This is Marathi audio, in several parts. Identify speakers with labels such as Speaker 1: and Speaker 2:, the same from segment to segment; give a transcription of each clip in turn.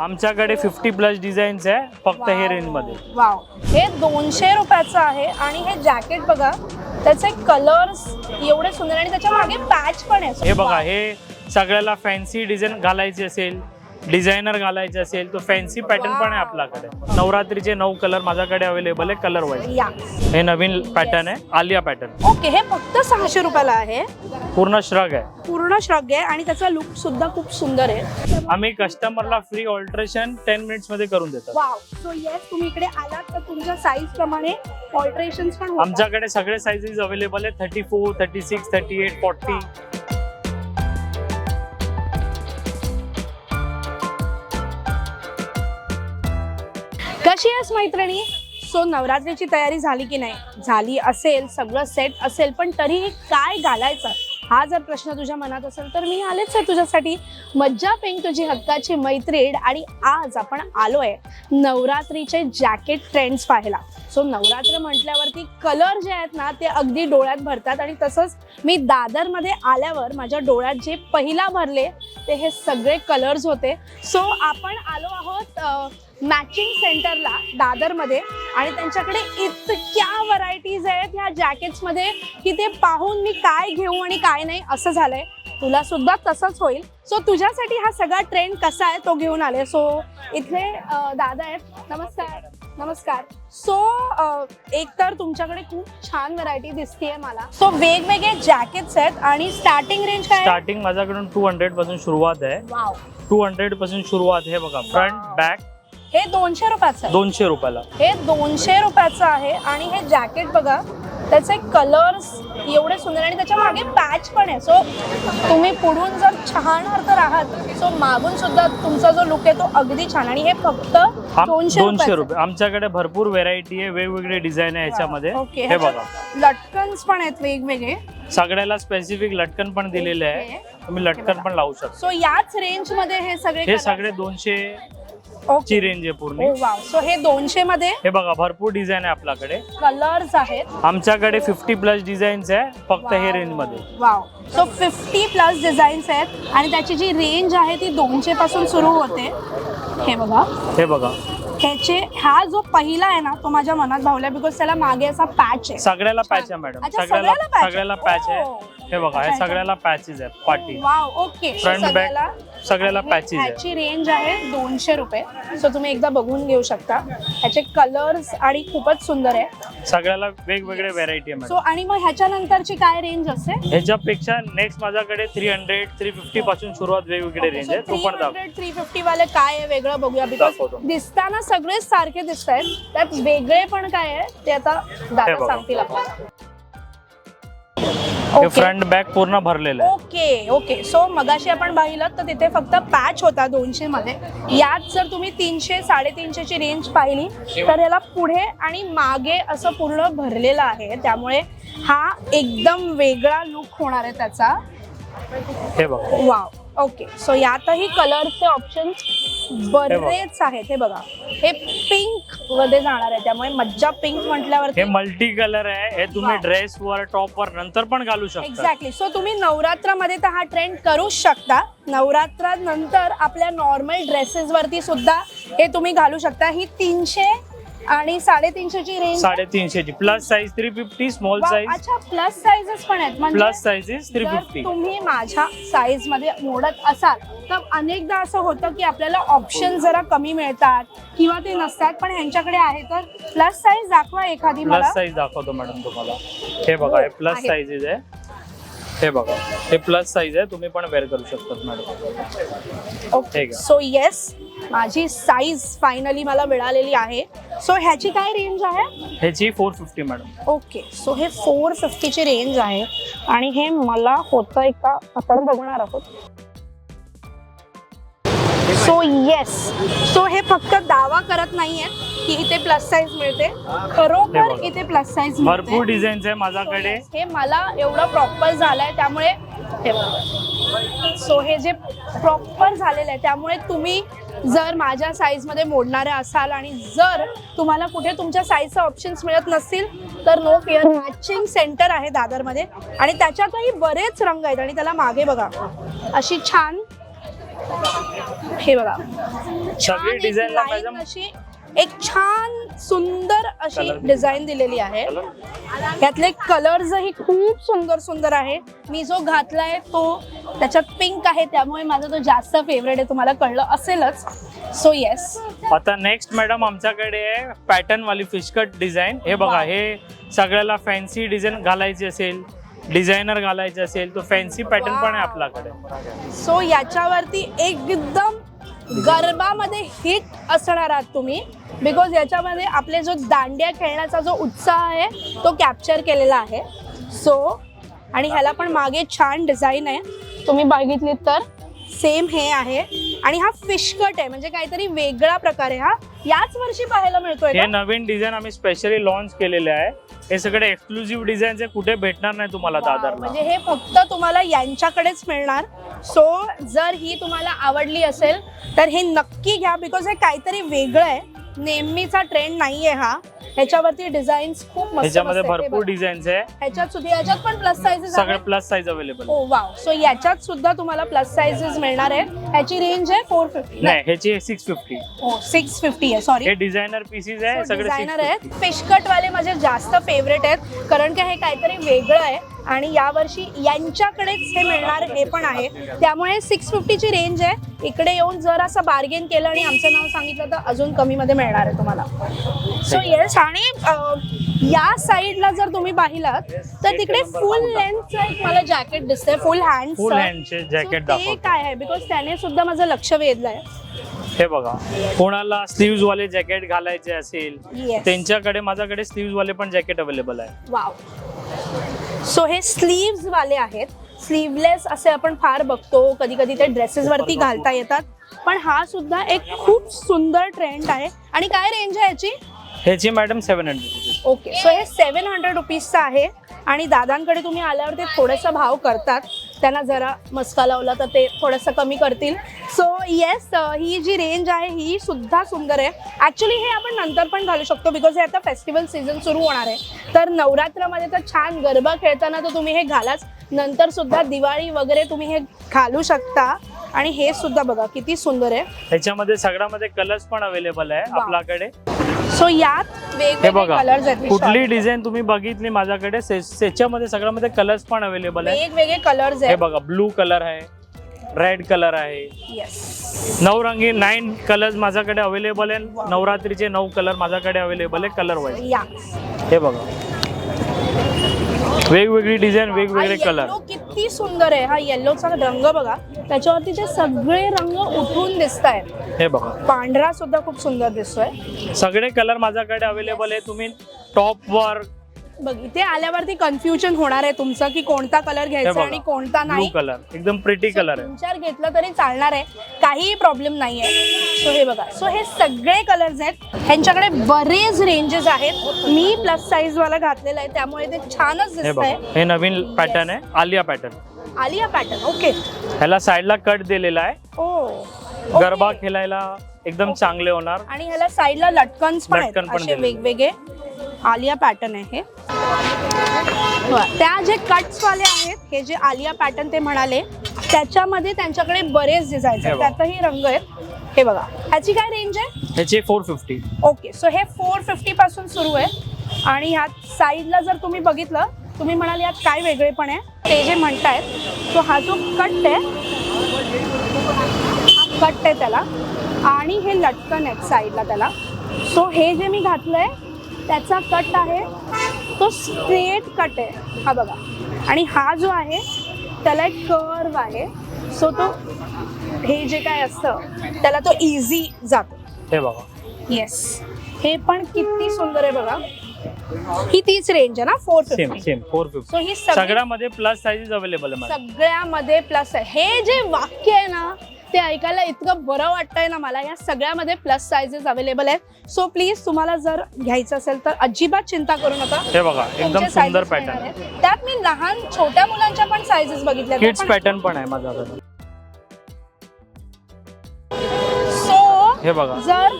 Speaker 1: आमच्याकडे फिफ्टी प्लस डिझाईन्स आहे फक्त हे रेंजमध्ये.
Speaker 2: वाव. हे दोनशे रुपयाचं आहे आणि हे जॅकेट बघा त्याचे कलर्स एवढे सुंदर आणि त्याच्यामागे पॅच पण आहे.
Speaker 1: हे बघा हे सगळ्याला फॅन्सी डिझाईन घालायची असेल डिझायनर घालायचे असेल तो फॅन्सी पॅटर्न पण आहे आपल्याकडे. नवरात्रीचे नऊ कलर माझ्याकडे अवेलेबल आहे कलर वाईज
Speaker 2: या.
Speaker 1: हे नवीन पॅटर्न आहे आलिया पॅटर्न
Speaker 2: ओके हे फक्त सहाशे रुपयाला आहे.
Speaker 1: पूर्ण श्रग आहे.
Speaker 2: पूर्ण श्रग आहे आणि त्याचा लुक सुद्धा खूप सुंदर आहे.
Speaker 1: आम्ही कस्टमरला फ्री ऑल्ट्रेशन टेन मिनिट्समध्ये करून देतो.
Speaker 2: वाव सो येस तुम्ही इकडे आलात तर तुमच्या साईज प्रमाणे ऑल्टरेशन पण होतात.
Speaker 1: आमच्याकडे सगळे साईजेस अवेलेबल आहे thirty four thirty six thirty eight forty
Speaker 2: कशी आहेस मैत्रिणी? सो नवरात्रीची तयारी झाली की नाही? झाली असेल सगळं सेट असेल पण तरीही काय घालायचं? हा जर प्रश्न तुझ्या मनात असेल तर मी आलेच आहे तुझ्यासाठी. मज्जा पेंग तुझी हक्काची मैत्रीण आणि आज आपण आलोय नवरात्रीचे जॅकेट ट्रेंड्स पाहायला. सो नवरात्र म्हटल्यावरती कलर जे आहेत ना ते अगदी डोळ्यात भरतात आणि तसंच मी दादरमध्ये आल्यावर माझ्या डोळ्यात जे पहिला भरले ते हे सगळे कलर्स होते. सो आपण आलो आहोत मॅचिंग सेंटरला दादरमध्ये आणि त्यांच्याकडे इतक्या व्हरायटीज आहेत ह्या जॅकेट्समध्ये की ते पाहून मी काय घेऊ आणि काय नाही असं झालंय. तुला सुद्धा तसंच होईल. सो तुझ्यासाठी हा सगळा ट्रेंड कसा आहे तो घेऊन आले. सो इथले दादा आहेत. नमस्कार. नमस्कार. सो एक तर तुमच्याकडे खूप छान व्हरायटी दिसतीये मला. सो वेगवेगळे जॅकेट्स आहेत आणि स्टार्टिंग रेंज काय?
Speaker 1: स्टार्टिंग माझ्याकडून टू हंड्रेडपासून सुरुवात आहे. टू हंड्रेडपासून सुरुवात आहे बघा. फ्रंट बॅक
Speaker 2: हे दोनशे रुपयाचं आहे.
Speaker 1: दोनशे रुपयाला.
Speaker 2: हे दोनशे रुपयाचं आहे आणि हे जॅकेट बघा त्याचे कलर्स एवढे सुंदर आणि त्याच्यामागे पॅच पण आहे. सो तुम्ही पुढून जर छानर तर आहात सो मागून सुद्धा तुमचा जो लुक आहे तो अगदी छान आणि हे फक्त दोनशे
Speaker 1: दोनशे
Speaker 2: रुपये.
Speaker 1: आमच्याकडे भरपूर व्हेरायटी आहे वेगवेगळे डिझाईन आहे ह्याच्यामध्ये
Speaker 2: ओके
Speaker 1: हे बघा.
Speaker 2: लटकन्स पण आहेत वेगवेगळे.
Speaker 1: सगळ्याला स्पेसिफिक लटकन पण दिलेले आहे. तुम्ही लटकन पण लावू शकता.
Speaker 2: सो याच रेंजमध्ये हे सगळे
Speaker 1: हे सगळे दोनशे ची रेंज आहे पूर्ण.
Speaker 2: ओ वाव सो हे दोनशे मध्ये
Speaker 1: हे बघा भरपूर डिझाईन आहे आपल्याकडे.
Speaker 2: कलर्स आहेत.
Speaker 1: आमच्याकडे फिफ्टी प्लस डिझाईन्स आहे फक्त हे. रेंजमध्ये.
Speaker 2: Wow so fifty plus designs आहेत आणि त्याची जी रेंज आहे ती दोनशे पासून सुरू होते. हे बघा.
Speaker 1: हे बघा.
Speaker 2: ह्याचे हा जो पहिला आहे ना तो माझ्या मनात भावला बिकॉज त्याला मागे असा पॅच आहे.
Speaker 1: सगळ्याला. पॅच आहे मॅडम
Speaker 2: अच्छा,
Speaker 1: सगळ्याला
Speaker 2: सगळ्याला patch आहे?
Speaker 1: सगळ्याला पॅच आहे.
Speaker 2: ओ.
Speaker 1: हे बघा हे सगळ्याला पॅचेस आहे पाठी
Speaker 2: वाव ओके
Speaker 1: फ्रंट
Speaker 2: सगळ्याला
Speaker 1: बॅक सगळ्याला पॅचेस आहे
Speaker 2: ह्याची रेंज आहे दोनशे रुपये. सो तुम्ही एकदा बघून घेऊ शकता. ह्याचे कलर्स आणि खूपच सुंदर आहे.
Speaker 1: सगळ्याला वेगवेगळे व्हेरायटी आहे
Speaker 2: सो आणि मग ह्याच्या नंतरची काय रेंज असेल?
Speaker 1: ह्याच्यापेक्षा नेक्स्ट माझ्याकडे थ्री हंड्रेड थ्री फिफ्टी पासून सुरुवात वेगवेगळे रेंज आहे तो पण दाखव.
Speaker 2: थ्री फिफ्टी वाले काय आहे वेगळं बघूया. बिकॉज
Speaker 1: दाखवतो.
Speaker 2: दिसताना सगळेच सारखे दिसत आहेत त्यात वेगळे पण काय आहे ते आता दादा
Speaker 1: बघा.
Speaker 2: सांगतील आपल्याला.
Speaker 1: हे फ्रंट बॅक पूर्ण भरलेलं आहे.
Speaker 2: ओके ओके सो मगाशी आपण पाहिलं तर तिथे फक्त पॅच होता दोनशे मध्ये. यात जर तुम्ही तीनशे साडेतीनशेची रेंज पाहिली तर याला पुढे आणि मागे असं पूर्ण भरलेलं आहे. त्यामुळे हा एकदम वेगळा लुक होणार आहे त्याचा.
Speaker 1: हे बघा.
Speaker 2: वाव ओके सो यातही कलरचे ऑप्शन बरेच आहेत. हे बघा. हे पिंकमध्ये जाणार आहे. त्यामुळे मज्जा पिंक म्हटल्यावरती.
Speaker 1: हे मल्टी कलर आहे. हे तुम्ही. ड्रेस वर टॉप वर नंतर पण घालू शकता.
Speaker 2: एक्झॅक्टली सो तुम्ही नवरात्रामध्ये तर हा ट्रेंड करूच शकता. नवरात्रानंतर आपल्या नॉर्मल ड्रेसेस वरती सुद्धा हे तुम्ही घालू शकता. ही तीनशे आणि साडेतीनशेची रेंज
Speaker 1: साडेतीनशे ची plus size three fifty small size
Speaker 2: अच्छा प्लस साईजेस पण आहेत. म्हणजे
Speaker 1: प्लस साईज इज थ्री
Speaker 2: जर
Speaker 1: फिफ्टी
Speaker 2: तुम्ही माझ्या साईजमध्ये मोडत असाल तर अनेकदा असं होतं की आपल्याला ऑप्शन जरा कमी मिळतात किंवा ते नसतात पण ह्यांच्याकडे आहे तर प्लस साईज दाखवा एखादी मला.
Speaker 1: प्लस साईज दाखवतो मॅडम तुम्हाला. हे बघा हे प्लस
Speaker 2: आहे.
Speaker 1: साईजेस आहे. हे बघा हे प्लस साईज आहे तुम्ही पण वेअर करू शकतात मॅडम
Speaker 2: ओके. सो येस माझी साईज फायनली मला मिळालेली आहे. सो ह्याची काय रेंज आहे?
Speaker 1: ह्याची four fifty madam
Speaker 2: okay so हे फोर फिफ्टीची रेंज आहे. आणि हे मला होतंय का आपण बघणार आहोत. सो येस सो हे फक्त दावा करत नाहीये की इथे प्लस साईज मिळते. खरोखर. इथे प्लस साईज
Speaker 1: भरपूर डिझाईन्स आहे माझ्याकडे.
Speaker 2: हे मला एवढं प्रॉपर झालंय. त्यामुळे सो हे जे प्रॉपर झालेलं आहे त्यामुळे तुम्ही जर माझ्या साईजमध्ये मोडणारे असाल आणि जर तुम्हाला कुठे तुमच्या साईजचे ऑप्शन्स मिळत नसतील तर नो फिअर मॅचिंग सेंटर आहे दादरमध्ये. आणि त्याच्यातही बरेच रंग आहेत आणि त्याला मागे बघा. अशी छान हे बघा.
Speaker 1: सगळी
Speaker 2: छान
Speaker 1: मॅडम
Speaker 2: अशी एक छान सुंदर अशी. डिझाईन दिलेली आहे. यातले कलर्सही खूप सुंदर सुंदर आहे. मी जो घातलाय तो त्याच्यात पिंक आहे त्यामुळे माझा तो जास्त फेवरेट आहे तुम्हाला कळलं असेलच. सो येस
Speaker 1: आता नेक्स्ट मॅडम आमच्याकडे आहे पॅटर्न वाली फिशकट डिझाईन हे बघा. हे सगळ्याला फॅन्सी डिझाईन घालायची असेल डिझायनर घालायचे असेल तो फॅन्सी पॅटर्न पण आहे. आपल्याकडे.
Speaker 2: सो याच्यावरती एकदम गरबामध्ये हिट असणार आहात तुम्ही. बिकॉज याच्यामध्ये आपले जो दांड्या खेळण्याचा जो उत्साह आहे तो कॅप्चर केलेला आहे. सो आणि ह्याला पण मागे छान डिझाईन आहे. तुम्ही बघितलीत तर सेम हे आहे. आणि हा फिशकट आहे म्हणजे काहीतरी वेगळा प्रकार आहे हा. याच वर्षी पाहायला मिळतोय
Speaker 1: हे
Speaker 2: का?
Speaker 1: नवीन डिझाईन आम्ही स्पेशली लॉन्च केलेले आहे. हे सगळे एक्सक्लुझिव्ह डिझाईन कुठे भेटणार नाही तुम्हाला
Speaker 2: Wow,
Speaker 1: दादरला.
Speaker 2: म्हणजे हे फक्त तुम्हाला यांच्याकडेच मिळणार. सो जर ही तुम्हाला आवडली असेल तर हे नक्की घ्या बिकॉज हे काहीतरी वेगळं आहे. नेहमीचा ट्रेंड नाहीये हा. ह्याच्यावरती डिझाईन्स खूप मस्त
Speaker 1: ह्याच्यामध्ये
Speaker 2: मस्त. हे
Speaker 1: भरपूर
Speaker 2: बघा.
Speaker 1: डिझाईन्स आहे.
Speaker 2: ह्याच्यात सुद्धा याच्यात पण प्लस साईजेस
Speaker 1: सगळे plus size available
Speaker 2: oh wow so याच्यात सुद्धा तुम्हाला प्लस साईजेस मिळणार आहेत ह्याची रेंज आहे फोर फिफ्टी
Speaker 1: नाही ह्याची सिक्स फिफ्टी
Speaker 2: हो सिक्स फिफ्टी आहे सॉरी
Speaker 1: हे डिझायनर पीसीस आहे सगळे
Speaker 2: डिझायनर
Speaker 1: 650.
Speaker 2: आहेत. फिशकट वाले माझे जास्त फेवरेट आहेत. कारण की हे काहीतरी वेगळं आहे. आणि यावर्षी यांच्याकडेच हे मिळणार हे पण आहे. त्यामुळे सिक्स फिफ्टीची रेंज आहे. इकडे येऊन जर असं बार्गेन केलं आणि आमचं नाव सांगितलं तर अजून कमीमध्ये मिळणार आहे तुम्हाला. सो येस आणि या साईडला जर तुम्ही पाहिलात तर तिकडे फुल लेंथचं एक मला जॅकेट दिसतंय फुल हँड
Speaker 1: फुल हँडचे जॅकेट
Speaker 2: ते
Speaker 1: दाखवतो.
Speaker 2: काय आहे? बिकॉज त्याने सुद्धा माझं लक्ष वेधलंय.
Speaker 1: हे बघा कोणाला स्लीव्ज वाले जॅकेट घालायचे असेल त्यांच्याकडे माझ्याकडे स्लीव्ज वाले पण जॅकेट अवेलेबल आहे.
Speaker 2: वाव सो हे स्लीव्ज वाले आहेत. स्लीवलेस असे आपण फार बघतो. कधी कधी ते ड्रेसेस वरती घालता येतात. पण हा सुद्धा एक खूप सुंदर ट्रेंड आहे. आणि काय रेंज आहे याची?
Speaker 1: ह्याची madam seven hundred
Speaker 2: okay so हे सेवन हंड्रेड रुपीजचं आहे. आणि दादांकडे तुम्ही आल्यावर ते थोडासा भाव करतात. त्यांना जरा मस्का लावला तर ते थोडंसं कमी करतील. सो येस ही जी रेंज आहे ही सुद्धा सुंदर आहे. ॲक्च्युली हे आपण नंतर पण घालू शकतो बिकॉज हे आता फेस्टिवल सीझन सुरू होणार आहे. तर नवरात्रामध्ये तर छान गरबा खेळताना तर तुम्ही हे घालाच. नंतर सुद्धा दिवाळी वगैरे तुम्ही हे घालू शकता. आणि हे सुद्धा बघा किती सुंदर आहे.
Speaker 1: ह्याच्यामध्ये सगळ्यामध्ये कलर्स पण अवेलेबल आहे. आपल्याकडे.
Speaker 2: सो यात
Speaker 1: हे
Speaker 2: वेगवेगळे
Speaker 1: बघा
Speaker 2: कलर्स आहेत
Speaker 1: कुठली डिझाईन तुम्ही बघितली माझ्याकडे? से- त्याच्यामध्ये सगळ्यामध्ये कलर्स पण अवेलेबल आहे
Speaker 2: वेगवेगळे कलर्स
Speaker 1: हे
Speaker 2: आहेत.
Speaker 1: बघा ब्लू कलर आहे रेड कलर आहे.
Speaker 2: येस
Speaker 1: नवरंगी नाईन कलर्स माझ्याकडे अवेलेबल आहे नवरात्रीचे नऊ कलर माझ्याकडे अवेलेबल आहे कलर वाईज
Speaker 2: या
Speaker 1: हे बघा. वेगवेगळी डिझाईन वेगवेगळे कलर
Speaker 2: किती सुंदर आहे. हा येल्लोचा रंग बघा. त्याच्यावरती ते सगळे रंग उठून दिसत आहेत
Speaker 1: हे बघा.
Speaker 2: पांढरा सुद्धा खूप सुंदर दिसतोय.
Speaker 1: सगळे कलर माझ्याकडे अवेलेबल आहे. तुम्ही टॉप वर
Speaker 2: बघ इथे आल्यावरती कन्फ्युजन होणार आहे तुमचं की कोणता कलर घ्यायचा आणि कोणता
Speaker 1: ब्लू
Speaker 2: नाही
Speaker 1: कलर एकदम प्रिटी कलर आहे.
Speaker 2: तीन चार घेतलं तरी चालणार आहे. काहीही प्रॉब्लेम नाही आहे सो हे बघा सो हे सगळे कलर्स आहेत. ह्यांच्याकडे बरेच रेंजेस आहेत. मी प्लस साईज वाला घातलेला आहे त्यामुळे ते छानच
Speaker 1: हे
Speaker 2: दिसत
Speaker 1: बघा
Speaker 2: आहे
Speaker 1: हे नवीन पॅटर्न आहे Alia pattern
Speaker 2: Alia pattern okay
Speaker 1: ह्याला साईडला कट दिलेला आहे.
Speaker 2: ओ
Speaker 1: गरबा खेळायला एकदम चांगले होणार.
Speaker 2: आणि ह्याला साईडला लटकन्स पण आहेत
Speaker 1: लटकन पण
Speaker 2: असे
Speaker 1: दिलेले.
Speaker 2: वेगवेगळे. आलिया पॅटर्न आहे हे. त्या जे कट्स वाले आहेत हे जे आलिया पॅटर्न ते म्हणाले त्याच्यामध्ये त्यांच्याकडे बरेच डिझाईन्स आहेत. त्यातही रंग आहेत. हे बघा. ह्याची काय रेंज आहे?
Speaker 1: ह्याचे फोर फिफ्टी
Speaker 2: ओके सो हे फोर फिफ्टी पासून सुरू आहे. आणि ह्यात साईडला जर तुम्ही बघितलं तुम्ही म्हणाल यात काय वेगळेपण आहे? ते जे म्हणतायत तो हा जो कट आहे हा कट आहे त्याला. आणि हे लटकन आहेत साईडला त्याला. सो हे जे मी घातलंय त्याचा कट आहे. तो स्ट्रेट कट आहे. हा बघा. आणि हा जो आहे त्याला एक कर्व आहे. सो तो हे जे काय असतं त्याला तो इझी जातो.
Speaker 1: हे बघा.
Speaker 2: येस हे पण किती सुंदर आहे बघा. ही तीच रेंज आहे ना? Four
Speaker 1: same
Speaker 2: fifty
Speaker 1: same four fifty
Speaker 2: so ही सगळी
Speaker 1: सगळ्यामध्ये प्लस साईजेस अवेलेबल आहे मॅडम
Speaker 2: सगळ्यामध्ये प्लस आहे. हे जे वाक्य आहे ना ते ऐकायला इतकं बरं वाटतंय ना मला. या सगळ्यामध्ये प्लस सायझेस अवेलेबल आहेत. सो प्लीज तुम्हाला जर घ्यायचं असेल तर अजिबात चिंता करू नका.
Speaker 1: हे बघा एकदम
Speaker 2: तुमचे
Speaker 1: सुंदर
Speaker 2: sizes मिळणार
Speaker 1: पॅटर्न
Speaker 2: आहेत. त्यात मी लहान छोट्या मुलांच्या पण सायझेस बघितल्या
Speaker 1: किड्स पॅटर्न पण आहे माझ्याकडे
Speaker 2: सो
Speaker 1: हे बघा.
Speaker 2: जर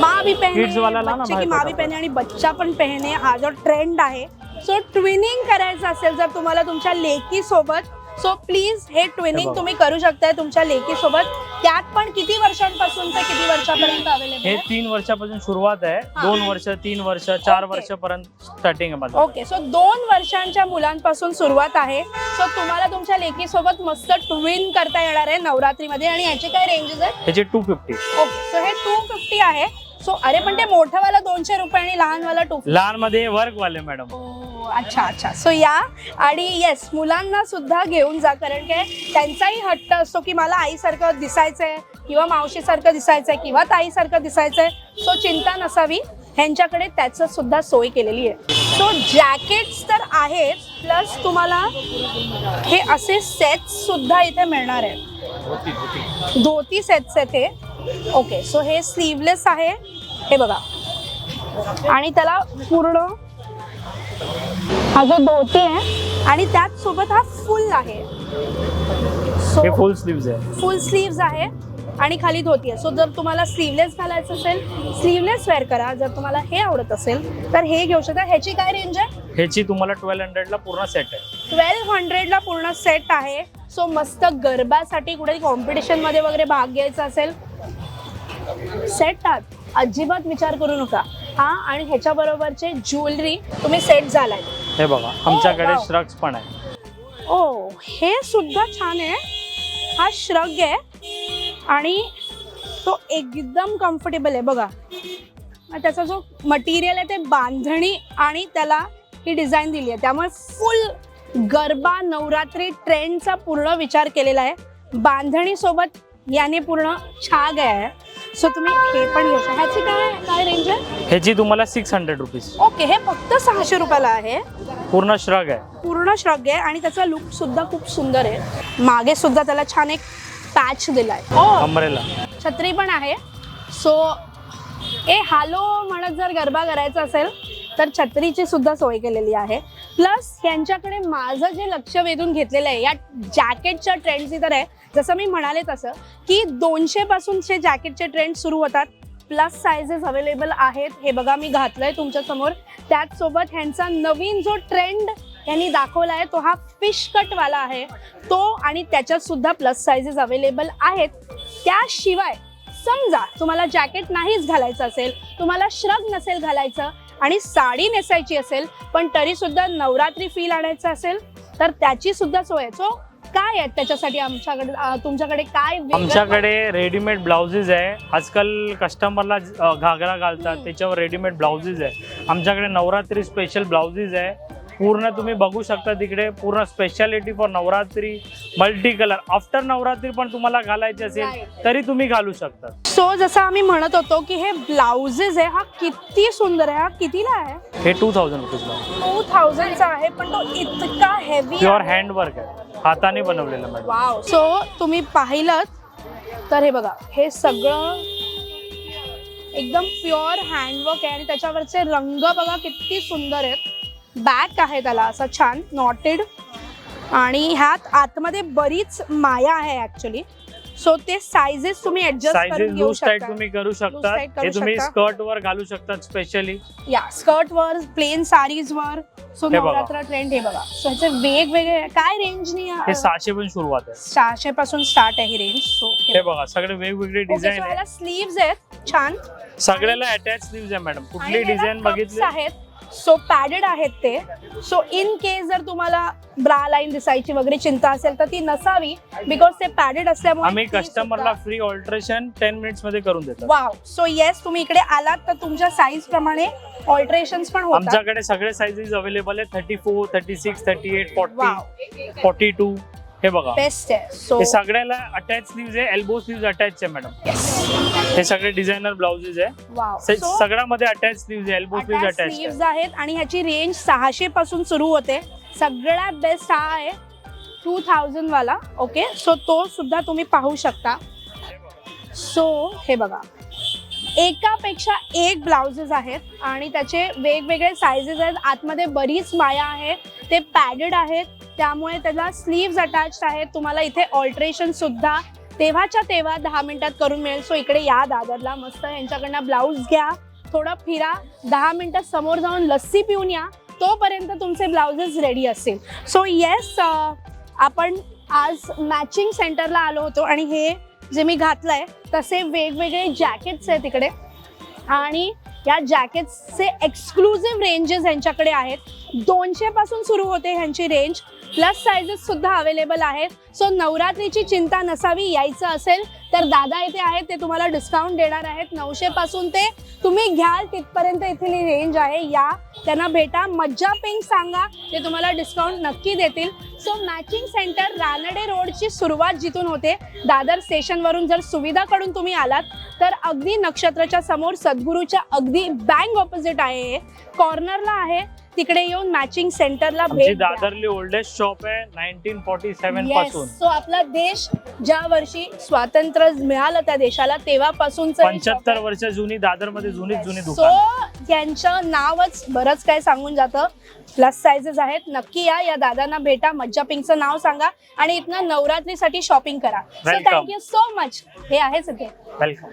Speaker 2: माँ भी पहने
Speaker 1: Kids वाला
Speaker 2: बच्चे की
Speaker 1: बाहेर
Speaker 2: माँ भी. पहने आणि बच्चा पण पहने हा जो ट्रेंड आहे. सो ट्विनिंग करायचं असेल जर तुम्हाला तुमच्या लेकी सोबत सो प्लीज हे ट्विनिंग. तुम्ही करू शकताय तुमच्या लेकी सोबत त्यात पण किती वर्षांपासून ते किती वर्षापर्यंत अवेलेबल
Speaker 1: हे तीन वर्षापासून सुरुवात आहे.
Speaker 2: हा.
Speaker 1: दोन वर्ष तीन वर्ष चार
Speaker 2: ओके.
Speaker 1: वर्षापर्यंत स्टार्टिंग आहे माझं.
Speaker 2: ओके. सो दोन वर्षांच्या मुलांपासून सुरुवात आहे. सो तुम्हाला तुमच्या लेकीसोबत मस्त ट्विन करता येणार आहे नवरात्रीमध्ये आणि याचे काय रेंजेस आहेत?
Speaker 1: ह्याचे टू फिफ्टी
Speaker 2: ओके. सो हे टू फिफ्टी आहे. सो अरे पण ते मोठंवाला दोनशे रुपये आणि लहानवाला टू
Speaker 1: लहानमध्ये वर्क वाले मॅडम
Speaker 2: अच्छा अच्छा. सो या. आणि येस मुलांना सुद्धा घेऊन जा कारण काय त्यांचाही हट्ट असतो की मला आईसारखं दिसायचंय किंवा मावशीसारखं दिसायचंय किंवा ताईसारखं दिसायचंय. सो चिंता नसावी. ह्यांच्याकडे त्याचं सुद्धा सोय केलेली आहे. सो जॅकेट्स तर आहेत प्लस तुम्हाला हे असे सेट्स सुद्धा इथे मिळणार आहेत. धोती सेट्स आहेत हे. ओके सो हे स्लीवलेस आहे. हे बघा. आणि त्याला पूर्ण हा जो धोती आहे आणि त्याच सोबत हा फुल आहे. सो
Speaker 1: हे फुल स्लीव्ह आहे.
Speaker 2: फुल स्लीव्ज आहे आणि खाली धोती आहे. सो जर तुम्हाला स्लीवलेस घालायचं असेल स्लीवलेस वेअर करा. जर तुम्हाला हे आवडत असेल तर हे घेऊ शकता. ह्याची काय रेंज आहे?
Speaker 1: ह्याची तुम्हाला ट्वेल्व हंड्रेडला पूर्ण सेट आहे.
Speaker 2: ट्वेल्व हंड्रेडला पूर्ण सेट आहे. सो मस्त गरबासाठी कुठे कॉम्पिटिशनमध्ये वगैरे भाग घ्यायचा असेल सेट अजिबात विचार करू नका. हा आणि ह्याच्या बरोबरचे ज्वेलरी तुम्ही सेट झालाय.
Speaker 1: हे बघा आमच्याकडे. श्रग्स पण आहे
Speaker 2: ओ हे सुद्धा छान आहे. हा श्रग आहे. आणि तो एकदम कम्फर्टेबल आहे. बघा. आणि त्याचा जो मटेरियल आहे ते बांधणी आणि त्याला ही डिझाईन दिली आहे. त्यामुळे फुल गरबा नवरात्री ट्रेंडचा पूर्ण विचार केलेला आहे. बांधणी सोबत याने पूर्ण छा गया आहे. सो तुम्ही हे पण घेऊ शकता. ह्याची काय काय रेंज आहे?
Speaker 1: ह्याची तुम्हाला सिक्स हंड्रेड रुपीज
Speaker 2: ओके हे फक्त सहाशे रुपयाला आहे.
Speaker 1: पूर्ण श्रग आहे.
Speaker 2: पूर्ण श्रग आहे आणि त्याचा लुक सुद्धा खूप सुंदर आहे. मागे सुद्धा त्याला छान एक पॅच दिलाय. ओ
Speaker 1: अमरेला
Speaker 2: छत्री पण आहे. सो ए हालो म्हणत जर गरबा करायचा असेल तर छत्रीची सुद्धा सोय केलेली आहे. प्लस यांच्याकडे माझं जे लक्ष वेधून घेतलेलं आहे या जॅकेटच्या ट्रेंडची तर आहे जसं मी म्हणाले तसं की दोनशेपासूनचे जॅकेटचे ट्रेंड सुरू होतात. प्लस सायझेस अवेलेबल आहेत. हे बघा मी घातलंय तुमच्यासमोर. त्याचसोबत ह्यांचा नवीन जो ट्रेंड यांनी दाखवला आहे तो हा फिश कटवाला आहे. तो आणि त्याच्यात सुद्धा प्लस सायझेस अवेलेबल आहेत. त्याशिवाय समजा तुम्हाला जॅकेट नाहीच घालायचं असेल तुम्हाला श्रग नसेल घालायचं आणि साडी नेसायची असेल पण तरी सुद्धा नवरात्री फील आणायचं असेल तर त्याची सुद्धा सोय आहे. सो काय आहेत त्याच्यासाठी आमच्याकडे अं, तुमच्याकडे काय वेगळं-
Speaker 1: आमच्याकडे रेडीमेड ब्लाउजेस आहे. आजकाल कस्टमरला अ, घागरा घालतात
Speaker 2: हम्म.
Speaker 1: त्याच्यावर रेडीमेड ब्लाउजेस आहे. आमच्याकडे नवरात्री स्पेशल ब्लाउजेस आहे. पूर्ण तुम्ही बघू शकता तिकडे पूर्ण speciality for Navratri multi colour after Navratri पण तुम्हाला घालायचे असेल. तरी तुम्ही घालू शकता.
Speaker 2: सो जसं आम्ही म्हणत होतो की हे ब्लाउजेस आहे हा किती सुंदर आहे हा कितीला आहे?
Speaker 1: हे टू थाउजंड रुपीजला
Speaker 2: टू थाउजंडचा आहे पण तो इतका हेवी
Speaker 1: प्युअर हँडवर्क आहे. हाताने बनवलेलं मॅडम.
Speaker 2: वाव सो तुम्ही पाहिलं तर हे बघा हे सगळं एकदम प्युअर हँडवर्क आहे आणि त्याच्यावरचे रंग बघा किती सुंदर आहेत. बॅक आहे त्याला असा छान नॉटेड आणि ह्यात आतमध्ये बरीच माया आहे ऍक्च्युली सो ते सायझेस तुम्ही ऍडजस्ट
Speaker 1: सायझेस
Speaker 2: करून घेऊ
Speaker 1: लूज टाईट
Speaker 2: शकता.
Speaker 1: तुम्ही करू शकता.
Speaker 2: tight करू
Speaker 1: हे तुम्ही
Speaker 2: शकता.
Speaker 1: स्कर्ट वर घालू शकता स्पेशली
Speaker 2: या स्कर्ट वर प्लेन साडीज वर. सो
Speaker 1: हे बघा.
Speaker 2: नवरात्र ट्रेंड हे बघा. सो ह्याचे वेगवेगळे काय रेंजनी
Speaker 1: हे सहाशे पण सुरुवात आहे.
Speaker 2: सहाशे पासून स्टार्ट आहे ही रेंज सो
Speaker 1: हे बघा. सगळे वेगवेगळे डिझाईन आहे.
Speaker 2: स्लीव्स आहेत. छान.
Speaker 1: सगळ्याला अटॅच स्लीव्ज आहे मॅडम कुठली
Speaker 2: आणि
Speaker 1: डिझाईन
Speaker 2: cups
Speaker 1: बघितली?
Speaker 2: आहेत. सो पॅडेड आहेत ते. सो इन केस जर तुम्हाला ब्रा लाईन दिसायची वगैरे चिंता असेल तर ती नसावी बिकॉज ते पॅडेड असल्यामुळे
Speaker 1: आम्ही कस्टमरला फ्री ऑल्टरेशन टेन मिनिट्समध्ये करून देतो.
Speaker 2: वाव सो येस तुम्ही इकडे आलात तर तुमच्या साईज प्रमाणे ऑल्टरेशन पण होतात.
Speaker 1: आमच्याकडे सगळे साइजेस अवेलेबल आहेत. Thirty four thirty six thirty eight
Speaker 2: wow
Speaker 1: forty forty two हे बघा.
Speaker 2: बेस्ट आहे. सो
Speaker 1: हे सगळ्याला अटॅच स्लीव्ज आहे एल्बो स्लीव्ज अटॅच आहे मॅडम हे सगळे डिझायनर ब्लाउजेस आहे.
Speaker 2: वाव
Speaker 1: से- सगळ्यामध्ये अटॅच स्लीव्ज आहे एल्बो स्लीव्ज अटॅच
Speaker 2: स्लीव्ज आहेत आणि ह्याची रेंज सहाशे पासून सुरू होते. सगळ्यात बेस्ट हा आहे टू थाउजंड वाला ओके सो तो सुद्धा तुम्ही पाहू शकता. सो हे बघा. एकापेक्षा एक ब्लाउजेस आहेत आणि त्याचे वेगवेगळे सायझेस आहेत. आतमध्ये बरीच माया आहे. ते पॅडेड आहेत. त्यामुळे त्याला स्लीव्ज अटॅच आहेत. तुम्हाला इथे ऑल्ट्रेशन सुद्धा तेव्हाच्या तेव्हा दहा मिनिटात करून मिळेल. सो इकडे या दादरला मस्त यांच्याकडनं ब्लाऊज घ्या. थोडं फिरा. दहा मिनिटात समोर जाऊन लस्सी पिऊन या. तोपर्यंत तुमचे ब्लाउजेस रेडी असतील. सो येस uh, आपण आज मॅचिंग सेंटरला आलो होतो आणि हे जे मी घातलंय तसे वेगवेगळे जॅकेट्स आहेत तिकडे आणि या जॅकेट्सचे एक्सक्लुझिव्ह रेंजेस यांच्याकडे आहेत. दोनशे पासून सुरू होते ह्यांची रेंज प्लस सायझेस सुद्धा अवेलेबल आहेत. सो नवरात्रीची चिंता नसावी यायचं असेल तर दादा इथे आहेत. ते तुम्हाला डिस्काउंट देणार आहेत. नऊशे पासून ते तुम्ही घ्याल तिथपर्यंत इथली रेंज आहे. या त्यांना भेटा. मज्जा पिंक सांगा. ते तुम्हाला डिस्काउंट नक्की देतील. सो मॅचिंग सेंटर रानडे रोडची सुरुवात जिथून होते. दादर स्टेशनवरून जर सुविधाकडून तुम्ही आलात तर अगदी नक्षत्राच्या समोर सद्गुरूच्या अगदी बँक ऑपोजिट आहे. कॉर्नरला आहे. तिकडे येऊन मॅचिंग सेंटरला
Speaker 1: आमची
Speaker 2: भेट द्या.
Speaker 1: दादरली ओल्डेस्ट शॉप आहे नाईन्टीन फोर्टी सेव्हन
Speaker 2: Yes.
Speaker 1: पासून.
Speaker 2: सो आपला देश ज्या वर्षी स्वातंत्र्य मिळालं त्या देशाला तेव्हापासून
Speaker 1: पंच्याहत्तर वर्ष जुनी दादरमध्ये जुनीच जुनी
Speaker 2: सो
Speaker 1: दुकान.
Speaker 2: यांचं नावच बरंच काय सांगून जातं. प्लस साईजेस आहेत. नक्की या या दादांना भेटा. मज्जा पिंकचं नाव सांगा. आणि इथनं नवरात्रीसाठी शॉपिंग करा. So
Speaker 1: Welcome.
Speaker 2: Thank you so much हे आहेच इथे
Speaker 1: वेलकम